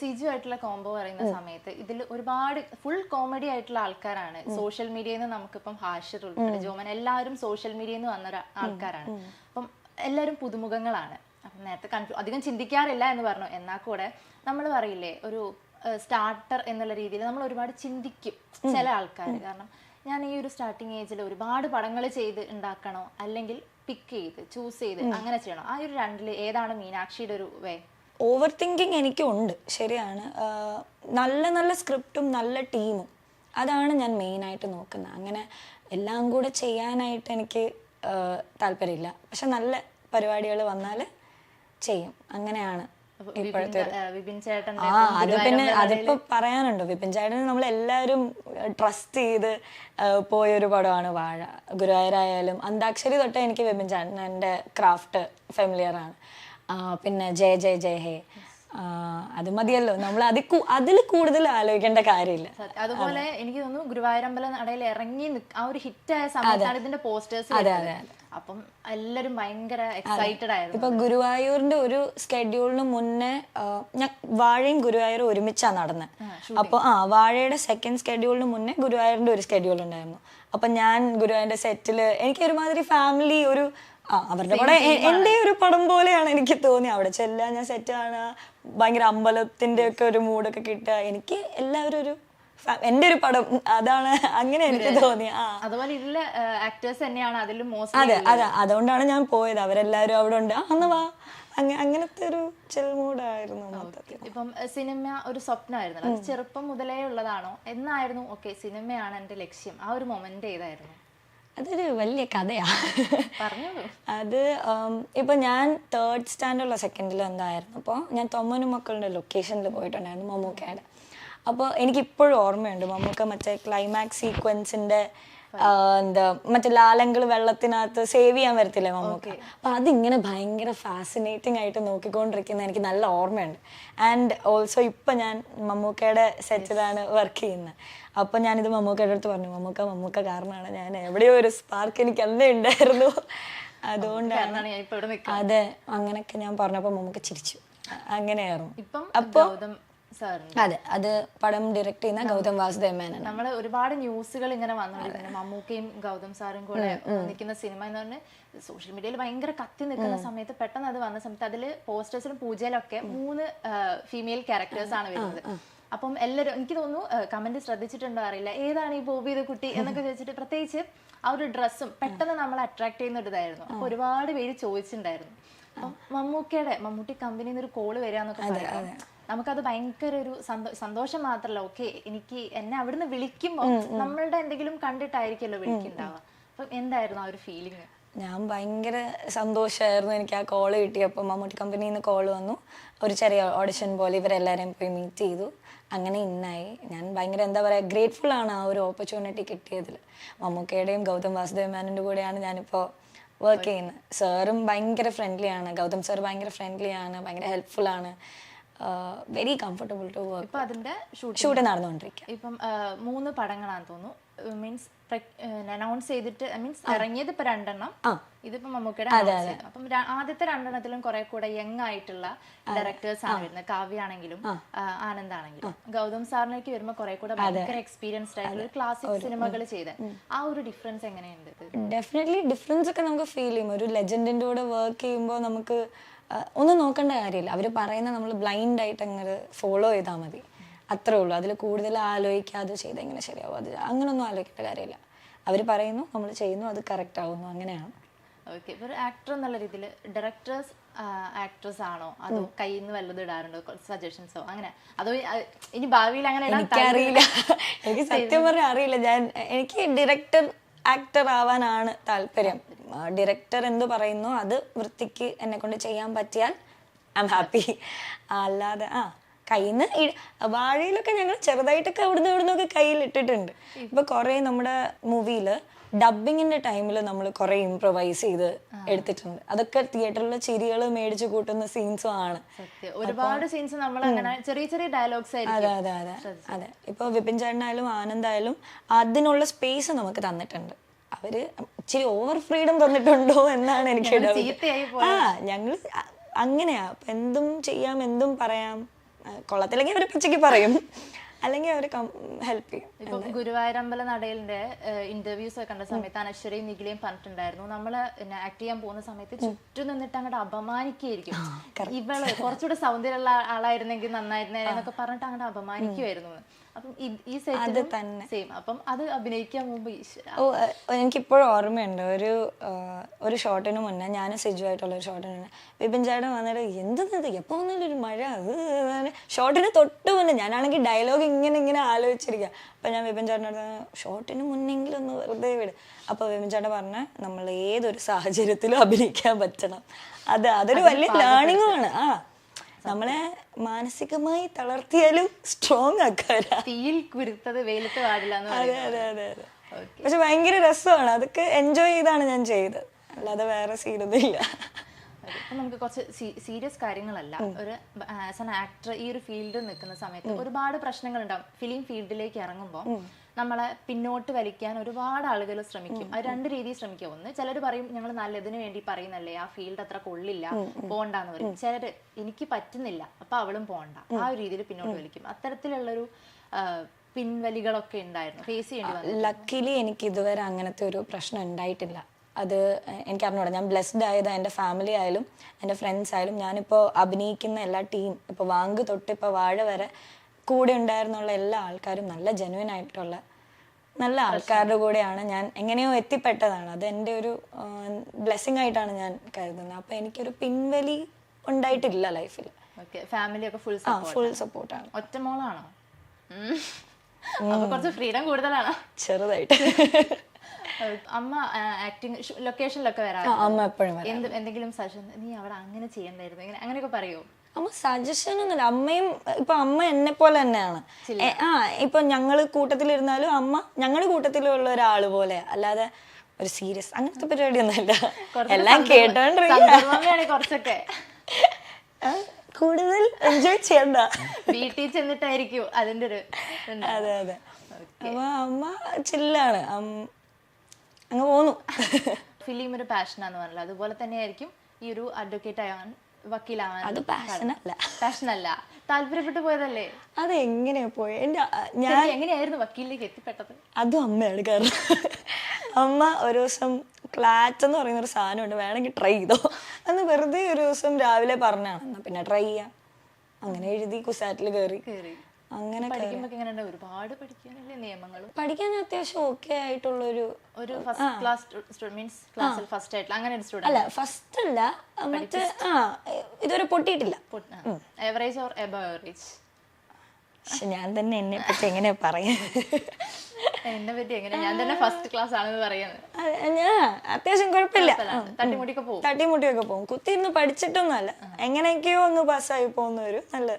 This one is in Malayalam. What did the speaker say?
സിജു ആയിട്ടുള്ള കോംബോ പറയുന്ന സമയത്ത് ഇതിൽ ഒരുപാട് ഫുൾ കോമഡി ആയിട്ടുള്ള ആൾക്കാരാണ്. സോഷ്യൽ മീഡിയയിൽ നിന്ന് നമുക്കിപ്പം ഹാഷർ ഉൾപ്പെടെ ജോമൻ എല്ലാവരും സോഷ്യൽ മീഡിയയിൽ നിന്ന് വന്ന ആൾക്കാരാണ്. അപ്പം എല്ലാവരും പുതുമുഖങ്ങളാണ്. അപ്പം നേരത്തെ കൺഫ്യൂ അധികം ചിന്തിക്കാറില്ല എന്ന് പറഞ്ഞു. എന്നാൽ കൂടെ നമ്മൾ പറയില്ലേ ഒരു സ്റ്റാർട്ടർ എന്നുള്ള രീതിയിൽ നമ്മൾ ഒരുപാട് ചിന്തിക്കും ചില ആൾക്കാർ. കാരണം ഞാൻ ഈ ഒരു സ്റ്റാർട്ടിങ് ഏജിൽ ഒരുപാട് പടങ്ങൾ ചെയ്ത് ഉണ്ടാക്കണോ? അല്ലെങ്കിൽ പിക്ക് ചെയ്ത് ചൂസ് ചെയ്ത് അങ്ങനെ ചെയ്യണോ? ആ ഒരു രണ്ടിൽ ഏതാണ് മീനാക്ഷിയുടെ ഒരു വേ ഓവർ തിങ്കിങ് എനിക്കുണ്ട്. ശരിയാണ്. നല്ല നല്ല സ്ക്രിപ്റ്റും നല്ല ടീമും. അതാണ് ഞാൻ മെയിനായിട്ട് നോക്കുന്നത്. അങ്ങനെ എല്ലാം കൂടെ ചെയ്യാനായിട്ട് എനിക്ക് താല്പര്യമില്ല. പക്ഷെ നല്ല പരിപാടികൾ വന്നാൽ ചെയ്യും. അങ്ങനെയാണ് ഇപ്പോഴത്തെ ചേട്ടൻ ആ അത് പിന്നെ അതിപ്പോ പറയാനുണ്ടോ. വിപിൻ ചേട്ടന് നമ്മൾ എല്ലാവരും ട്രസ്റ്റ് ചെയ്ത് പോയ പോയൊരു പടമാണ് വാഴ. ഗുരുവായൂരായാലും അന്താക്ഷരി തൊട്ടേ എനിക്ക് വിപിൻ ചേട്ടൻ എന്റെ ക്രാഫ്റ്റ് ഫെമിലിയർ ആണ്. പിന്നെ ജയ ജയ ജയ ഹേ. അത് മതിയല്ലോ. നമ്മൾ അതിൽ അതിൽ കൂടുതൽ ആലോചിക്കേണ്ട കാര്യമില്ല. അതുപോലെ എനിക്ക് തോന്നുന്നു ഗുരുവായൂരമ്പലം നടയിൽ ഇറങ്ങി ആ ഒരു ഹിറ്റായ സമയത്താണ് ഇതിന്റെ പോസ്റ്റേഴ്സ് അപ്പം എല്ലാരും ഭയങ്കര എക്സൈറ്റഡ് ആയിരുന്നു ഇപ്പൊ ഗുരുവായൂരിന്റെ ഒരു സ്കെഡ്യൂളിന് മുന്നേ ഞാൻ വാഴയും ഗുരുവായൂരും ഒരുമിച്ചാണ് നടന്നത് അപ്പൊ ആ വാഴയുടെ സെക്കൻഡ് സ്കെഡ്യൂളിന് മുന്നേ ഗുരുവായൂരിന്റെ ഒരു സ്കെഡ്യൂൾ ഉണ്ടായിരുന്നു അപ്പൊ ഞാൻ ഗുരുവായൂരിന്റെ സെറ്റിൽ എനിക്ക് ഒരുമാതിരി ഫാമിലി ഒരു ആ അവരുടെ പടം എന്റെ എന്റെ ഒരു പടം പോലെയാണ് എനിക്ക് തോന്നി അവിടെ ചെല്ലാൻ ഞാൻ സെറ്റ് ആണ്. ഭയങ്കര അമ്പലത്തിന്റെ ഒക്കെ ഒരു മൂഡൊക്കെ കിട്ടുക. എനിക്ക് എല്ലാവരും ഒരു എന്റെ ഒരു പടം അതാണ് അങ്ങനെ എനിക്ക് തോന്നി അതുപോലെ ഇതിലെ ആക്ടേഴ്സ് തന്നെയാണ് അതിൽ അതെ അതെ. അതുകൊണ്ടാണ് ഞാൻ പോയത്. അവരെല്ലാവരും അവിടെ ഉണ്ട്. അന്ന് വാ. അങ്ങനത്തെ ഒരു മൂഡായിരുന്നു മൊത്തത്തിൽ. ഇപ്പം സിനിമ ഒരു സ്വപ്നമായിരുന്നു അത് ചെറുപ്പം മുതലേ ഉള്ളതാണോ? എന്നായിരുന്നു ഓക്കെ സിനിമയാണ് എന്റെ ലക്ഷ്യം. ആ ഒരു മൊമെന്റ് ഏതായിരുന്നു? അതൊരു വലിയ കഥയാ. പറഞ്ഞോളൂ. അത് ഇപ്പൊ ഞാൻ തേർഡ് സ്റ്റാൻഡേർഡിലോ സെക്കൻഡിലോ എന്തായിരുന്നു? അപ്പോൾ ഞാൻ തൊമ്മനും മക്കളുടെ ലൊക്കേഷനിൽ പോയിട്ടുണ്ടായിരുന്നു മമ്മൂക്കയുടെ. അപ്പോൾ എനിക്ക് ഇപ്പോഴും ഓർമ്മയുണ്ട് മമ്മൂക്ക മറ്റേ ക്ലൈമാക്സ് സീക്വൻസിന്റെ എന്താ മറ്റേ ലാലങ്കൾ വെള്ളത്തിനകത്ത് സേവ് ചെയ്യാൻ വരത്തില്ലേ മമ്മൂക്ക? അപ്പൊ അതിങ്ങനെ ഭയങ്കര ഫാസിനേറ്റിംഗ് ആയിട്ട് നോക്കിക്കൊണ്ടിരിക്കുന്ന എനിക്ക് നല്ല ഓർമ്മയുണ്ട്. ആൻഡ് ഓൾസോ ഇപ്പൊ ഞാൻ മമ്മൂക്കയുടെ സെറ്റിലാണ് വർക്ക് ചെയ്യുന്നത് അപ്പൊ ഞാനിത് മമ്മൂക്കയുടെ അടുത്ത് പറഞ്ഞു മമ്മൂക്ക മമ്മൂക്ക കാരണമാണ് ഞാൻ എവിടെയോ ഒരു സ്പാർക്ക് എനിക്ക് അന്നേ ഉണ്ടായിരുന്നു. അതുകൊണ്ടാണ് അതെ അങ്ങനെയൊക്കെ ഞാൻ പറഞ്ഞപ്പോൾ മമ്മൂക്ക ചിരിച്ചു. അങ്ങനെയായിരുന്നു. അപ്പൊ അതെ അത് പടം ഡയറക്ട് ചെയ്യുന്ന ഗൗതം വാസുദേവ മേനൻ നമ്മൾ ഒരുപാട് ന്യൂസുകൾ ഇങ്ങനെ വന്നുകൊണ്ടിരിക്കുന്നു മമ്മൂക്കയും ഗൗതം സാറും കൂടെ നിൽക്കുന്ന സിനിമ എന്ന് പറഞ്ഞ് സോഷ്യൽ മീഡിയയിൽ ഭയങ്കര കത്തി നിൽക്കുന്ന സമയത്ത് പെട്ടെന്ന് അത് വന്ന സമയത്ത് അതിൽ പോസ്റ്റേഴ്സിലും പൂജയിലൊക്കെ മൂന്ന് ഫീമെയിൽ ക്യാരക്ടേഴ്സ് ആണ് വരുന്നത്. അപ്പം എല്ലാവരും എനിക്ക് തോന്നുന്നു കമന്റ് ശ്രദ്ധിച്ചിട്ടുണ്ടോ അറിയില്ല. ഏതാണ് ഈ ബോബി ഇത് കുട്ടി എന്നൊക്കെ ചോദിച്ചിട്ട് പ്രത്യേകിച്ച് ആ ഒരു ഡ്രസ്സും പെട്ടെന്ന് നമ്മളെ അട്രാക്ട് ചെയ്യുന്ന ഒരു ഇതായിരുന്നു. അപ്പൊ ഒരുപാട് പേര് ചോദിച്ചിട്ടുണ്ടായിരുന്നു. അപ്പം മമ്മൂക്കയുടെ മമ്മൂട്ടി കമ്പനിയിൽ നിന്ന് ഒരു കോൾ വരാന്നൊക്കെ പറയുമ്പോൾ നമുക്കത് ഭയങ്കര ഒരു സന്തോ- സന്തോഷം മാത്രല്ല. ഓക്കെ എനിക്ക് എന്നെ അവിടുന്ന് വിളിക്കുമ്പോൾ നമ്മളുടെ എന്തെങ്കിലും കണ്ടിട്ടായിരിക്കുമല്ലോ വിളിക്കുന്നുണ്ടാവുക. അപ്പം എന്തായിരുന്നു ആ ഒരു ഫീലിംഗ് ഞാൻ ഭയങ്കര സന്തോഷമായിരുന്നു എനിക്ക് ആ കോൾ കിട്ടിയപ്പോൾ മമ്മൂട്ടി കമ്പനിയിൽ നിന്ന് കോൾ വന്നു. ഒരു ചെറിയ ഓഡിഷൻ പോലെ ഇവരെല്ലാവരെയും പോയി മീറ്റ് ചെയ്തു. അങ്ങനെ ഇന്നായി. ഞാൻ ഭയങ്കര എന്താ പറയുക ഗ്രേറ്റ്ഫുൾ ആണ് ആ ഒരു ഓപ്പർച്യൂണിറ്റി കിട്ടിയതിൽ മമ്മൂക്കയുടെയും ഗൗതം വാസുദേവ് മേനന്റെ കൂടെയാണ് ഞാനിപ്പോൾ വർക്ക് ചെയ്യുന്നത്. സാറും ഭയങ്കര ഫ്രണ്ട്ലിയാണ് ഗൗതം സാർ ഭയങ്കര ഫ്രണ്ട്ലിയാണ് ഭയങ്കര ഹെൽപ്ഫുൾ ആണ്. വെരി കംഫർട്ടബിൾ ടു വർക്ക് ഇപ്പൊ അതിന്റെ ഷൂട്ട് നടന്നുകൊണ്ടിരിക്കുക ഇപ്പം മൂന്ന് പടങ്ങളാണെന്ന് തോന്നുന്നു. മീൻസ് അനൗൺസ് ചെയ്തിട്ട് മീൻസ് ഇറങ്ങിയത് ഇപ്പൊ രണ്ടെണ്ണം. ഇതിപ്പോ മമ്മൂക്കയുടെ. അപ്പം ആദ്യത്തെ രണ്ടെണ്ണത്തിലും കുറെ കൂടെ യങ് ആയിട്ടുള്ള ഡയറക്ടേഴ്സ് ആണ് വരുന്നത് കാവ്യ ആണെങ്കിലും ആനന്ദ് ആണെങ്കിലും ഗൗതം സാറിനേക്ക് വരുമ്പോ കുറെ കൂടെ ഭയങ്കര എക്സ്പീരിയൻസ്ഡ് ആയിട്ടുള്ള ക്ലാസിക് സിനിമകൾ ചെയ്ത. ആ ഒരു ഡിഫറൻസ് എങ്ങനെയുണ്ട്? ഡെഫിനറ്റ്ലി ഡിഫറൻസ് ഒക്കെ നമുക്ക് ഫീൽ ചെയ്യും. ഒരു ലെജൻഡിന്റെ കൂടെ വർക്ക് ചെയ്യുമ്പോൾ നമുക്ക് ഒന്നും നോക്കേണ്ട കാര്യമില്ല. അവർ പറയുന്ന നമ്മൾ ബ്ലൈൻഡ് ആയിട്ട് അങ്ങനെ ഫോളോ ചെയ്താൽ മതി. അത്രേ ഉള്ളൂ. അതിൽ കൂടുതൽ ആലോചിക്കാതെ ചെയ്ത് എങ്ങനെ ശരിയാവും. അത് അങ്ങനൊന്നും ആലോചിക്കേണ്ട കാര്യമില്ല. അവർ പറയുന്നു നമ്മൾ ചെയ്യുന്നു അത് കറക്റ്റ് ആവുന്നു. അങ്ങനെയാണ്. ഓക്കെ ഒരു ആക്ടർ എന്നുള്ള രീതിയിൽ ഡയറക്ടേഴ്സ് ആക്ട്രസ് ആണോ? അതോ കയ്യിൽ നിന്ന് വല്ലതും ഇടാറുണ്ടോ? സജഷൻസോ അങ്ങനെ. അതോ ഇനി ഭാവിയിൽ അങ്ങനെ എനിക്കറിയില്ല. എനിക്ക് സത്യം പറഞ്ഞാൽ അറിയില്ല. ഞാൻ എനിക്ക് ഡയറക്ടർ ആക്ടർ ആവാനാണ് താല്പര്യം. ഡയറക്ടർ എന്ത് പറയുന്നു അത് വൃത്തിക്ക് എന്നെ കൊണ്ട് ചെയ്യാൻ പറ്റിയാൽ ഐ എം ഹാപ്പി അല്ലാതെ ആ കയ്യിൽ നിന്ന് വാഴയിലൊക്കെ ഞങ്ങൾ ചെറുതായിട്ടൊക്കെ അവിടുന്ന് ഇവിടുന്നൊക്കെ കയ്യിൽ ഇട്ടിട്ടുണ്ട്. ഇപ്പൊ കുറെ നമ്മുടെ മൂവിയിൽ ഡബിങ്ങിന്റെ ടൈമിൽ നമ്മൾ കുറെ ഇംപ്രവൈസ് ചെയ്ത് എടുത്തിട്ടുണ്ട്. അതൊക്കെ തിയേറ്ററിലെ ചിരികൾ മേടിച്ചു കൂട്ടുന്ന സീൻസും ആണ്. ഒരുപാട് സീൻസ് നമ്മൾ അങ്ങനെ ചെറിയ ചെറിയ ഡയലോഗ്സ് അതെ അതെ അതെ അതെ. ഇപ്പൊ വിപിൻ ചേട്ടനായാലും ആനന്ദായാലും അതിനുള്ള സ്പേസ് നമുക്ക് തന്നിട്ടുണ്ട്. അവർ ഇച്ചിരി ഓവർ ഫ്രീഡം തന്നിട്ടുണ്ടോ എന്നാണ് എനിക്ക്. ആ ഞങ്ങൾ അങ്ങനെയാ. എന്തും ചെയ്യാം എന്തും പറയാം. കൊള്ളത്തിലെങ്കിൽ കൊള്ളത്തില്ലെങ്കിൽ അവർ പച്ചയ്ക്ക് പറയും. അല്ലെങ്കിൽ അവർ ഹെൽപ്പ് ചെയ്യും. ഗുരുവായൂരമ്പല നടയിലിന്റെ ഇന്റർവ്യൂസ് ഒക്കെ കണ്ട സമയത്ത് അനശ്വരയും നിഖിലയും പറഞ്ഞിട്ടുണ്ടായിരുന്നു. നമ്മൾ ആക്ട് ചെയ്യാൻ പോകുന്ന സമയത്ത് ചുറ്റും നിന്നിട്ട് അങ്ങോട്ട് അപമാനിക്കുകയായിരിക്കും. ഇവൾ കുറച്ചുകൂടെ സൗന്ദര്യമുള്ള ആളായിരുന്നെങ്കിൽ നന്നായിരുന്നേ എന്നൊക്കെ പറഞ്ഞിട്ട് അങ്ങോട്ട് അപമാനിക്കുമായിരുന്നു. അപ്പം ഈ തന്നെ. സെയിം അപ്പം അത് അഭിനയിക്കാൻ ഓ എനിക്കിപ്പോഴും ഓർമ്മയുണ്ട്. ഒരു ഒരു ഷോട്ടിന് മുന്നേ ഞാൻ സിജുവായിട്ടുള്ള ഒരു ഷോട്ടിന് മുന്നേ വിപിൻ ചേട്ടൻ വന്നിട്ട് എന്തെന്നത് എപ്പോൾ വന്നാലും ഒരു മഴ. അത് ഷോട്ടിന് തൊട്ട് മുന്നേ ഞാനാണെങ്കിൽ ഡയലോഗ് ഇങ്ങനെ ഇങ്ങനെ ആലോചിച്ചിരിക്കുക അപ്പം ഞാൻ വിപിൻ ചേട്ടനോട് ഷോട്ടിന് മുന്നെങ്കിലും ഒന്ന് വെറുതെ വിട്. അപ്പോൾ വിപിൻ ചേട്ടൻ പറഞ്ഞ നമ്മൾ ഏതൊരു സാഹചര്യത്തിലും അഭിനയിക്കാൻ പറ്റണം. അത് അതൊരു വലിയ ലേണിംഗുമാണ് ആ. നമ്മളെ മാനസികമായി തളർത്തിയാലും സ്ട്രോങ് ആക്കാരാ തീയിൽ കുരുത്തത് വെയിലത്ത് പാടില്ല അതെ അതെ അതെ അതെ. പക്ഷെ ഭയങ്കര രസമാണ്. അതൊക്കെ എൻജോയ് ചെയ്താണ് ഞാൻ ചെയ്തത്. അല്ലാതെ വേറെ സീനൊന്നുമില്ല നമുക്ക് കുറച്ച് സീരിയസ് കാര്യങ്ങളല്ല. ഒരു ആസ് ആൻ ആക്ടർ ഈ ഒരു ഫീൽഡിൽ നിൽക്കുന്ന സമയത്ത് ഒരുപാട് പ്രശ്നങ്ങൾ ഉണ്ടാവും ഫിലിം ഫീൽഡിലേക്ക് ഇറങ്ങുമ്പോൾ നമ്മളെ പിന്നോട്ട് വലിക്കാൻ ഒരുപാട് ആളുകൾ ശ്രമിക്കും. അത് രണ്ട് രീതിയിൽ ശ്രമിക്കും. ഒന്ന് ചിലർ പറയും ഞങ്ങൾ നല്ലതിന് വേണ്ടി പറയുന്നല്ലേ ആ ഫീൽഡ് അത്ര കൊള്ളില്ല പോണ്ടാന്ന് പറയും. ചിലർ എനിക്ക് പറ്റുന്നില്ല അപ്പൊ അവളും പോണ്ട. ആ ഒരു രീതിയിൽ പിന്നോട്ട് വലിക്കും. അത്തരത്തിലുള്ളൊരു പിൻവലികളൊക്കെ ഉണ്ടായിരുന്നു. ഫേസ് ചെയ്യേണ്ടി ലക്കിലി എനിക്ക് ഇതുവരെ അങ്ങനത്തെ ഒരു പ്രശ്നം ഉണ്ടായിട്ടില്ല. അത് എനിക്ക് അറിഞ്ഞൂടാ. ഞാൻ ബ്ലെസ്ഡ് ആയത് എന്റെ ഫാമിലി ആയാലും എന്റെ ഫ്രണ്ട്സ് ആയാലും ഞാനിപ്പോൾ അഭിനയിക്കുന്ന എല്ലാ ടീം ഇപ്പോൾ വാങ്ക് തൊട്ട് ഇപ്പോൾ വാഴ വരെ കൂടെ ഉണ്ടായിരുന്നുള്ള എല്ലാ ആൾക്കാരും നല്ല ജെനുവിൻ ആയിട്ടുള്ള നല്ല ആൾക്കാരുടെ കൂടെയാണ് ഞാൻ എങ്ങനെയോ എത്തിപ്പെട്ടതാണ്. അത് എന്റെ ഒരു ബ്ലെസ്സിങ് ആയിട്ടാണ് ഞാൻ കരുതുന്നത്. അപ്പോൾ എനിക്കൊരു പിൻവലി ഉണ്ടായിട്ടില്ല ലൈഫിൽ ഓക്കെ ഫാമിലി ഒക്കെ ഫുൾ ആ ഫുൾ സപ്പോർട്ടാണ് ഒറ്റ മോളാണോ? ഉം. കുറച്ച് ഫ്രീഡം കൂടുതലാണോ. ചെറുതായിട്ട്. അമ്മ ആക്ടിങ് ലൊക്കേഷനിലൊക്കെ വരാം അമ്മ എപ്പോഴും എന്തെങ്കിലും സജഷൻ നീ അവിടെ അങ്ങനെ ചെയ്യണ്ടായിരുന്നു. അങ്ങനെയൊക്കെ പറയോ? അമ്മ സജഷൻ ഒന്നുമില്ല. അമ്മയും ഇപ്പൊ അമ്മ എന്നെ പോലെ തന്നെയാണ്. ആ ഇപ്പൊ ഞങ്ങൾ കൂട്ടത്തിലിരുന്നാലും അമ്മ ഞങ്ങളുടെ കൂട്ടത്തിലുള്ള ഒരാൾ പോലെ. അല്ലാതെ ഒരു സീരിയസ് അങ്ങനത്തെ പരിപാടിയൊന്നുമില്ല. എല്ലാം കേട്ടോണ്ടിരിക്കുക സന്ദർഭമാണ് കുറച്ചൊക്കെ. കൂടുതൽ എൻജോയ് ചെയ്യണ്ട. വീട്ടിൽ ചെന്നിട്ടായിരിക്കും അതിന്റെ ഒരു അതെ അതെ. അപ്പൊ അമ്മ ചില്ലാണ് അങ്ങ് പോന്നു. ഫിലിം ഒരു പാഷനാന്ന് പറഞ്ഞല്ലോ. അതുപോലെ തന്നെയായിരിക്കും ഈ ഒരു അഡ്വക്കേറ്റ് ആവാൻ വക്കീലാവാൻ അത് പാഷനല്ല പാഷനല്ല താല്പര്യപ്പെട്ടു പോയതല്ലേ? അത് എങ്ങനെയാ പോയി എന്റെ ഞാൻ എങ്ങനെയായിരുന്നു വക്കീലിലേക്ക് എത്തിപ്പെട്ടത്? അതും അമ്മയാണ് കാരണം. അമ്മ ഒരു ദിവസം ക്ലാറ്റ് എന്ന് പറയുന്ന ഒരു സാധനം സാധനമുണ്ട് വേണമെങ്കിൽ ട്രൈ ചെയ്തോ. അന്ന് വെറുതെ ഒരു ദിവസം രാവിലെ പറഞ്ഞാണ് എന്നാ പിന്നെ ട്രൈ ചെയ്യാം. അങ്ങനെ എഴുതി കുസാറ്റിൽ കയറി കേറി. അങ്ങനെ പഠിക്കുമ്പോ എങ്ങനെയുണ്ട്? ഒരുപാട് പഠിക്കാനല്ലേ നിയമങ്ങളും. പഠിക്കാൻ അത്യാവശ്യം ഓക്കെ ആയിട്ടുള്ള ഒരു ഒരു ഫസ്റ്റ് ക്ലാസ് മീൻസ് ക്ലാസ്സിൽ ഫസ്റ്റ് ആയിട്ടുള്ള അങ്ങനെ ഒരു സ്റ്റുഡന്റ് അല്ല ഫസ്റ്റ് അല്ല മറ്റേ ആ ഇതുവരെ പൊട്ടിയിട്ടില്ല. എവറേജ് ഓർ എബോ എവറേജ് പക്ഷെ ഞാൻ തന്നെ എന്നെ പറ്റി എങ്ങനെയാ പറയാ എന്നെ പറ്റി എങ്ങനെ ഞാൻ തന്നെ ഫസ്റ്റ് ക്ലാസ് ആണെന്ന് പറയുന്നത്. ഞാൻ അത്യാവശ്യം കുഴപ്പമില്ല. തട്ടിമുട്ടിയൊക്കെ പോകും. തട്ടിമുട്ടിയൊക്കെ പോകും. കുത്തിയിരുന്ന് പഠിച്ചിട്ടൊന്നുമല്ല. എങ്ങനെയൊക്കെയോ അങ്ങ് പാസ്സായി പോകുന്ന ഒരു നല്ല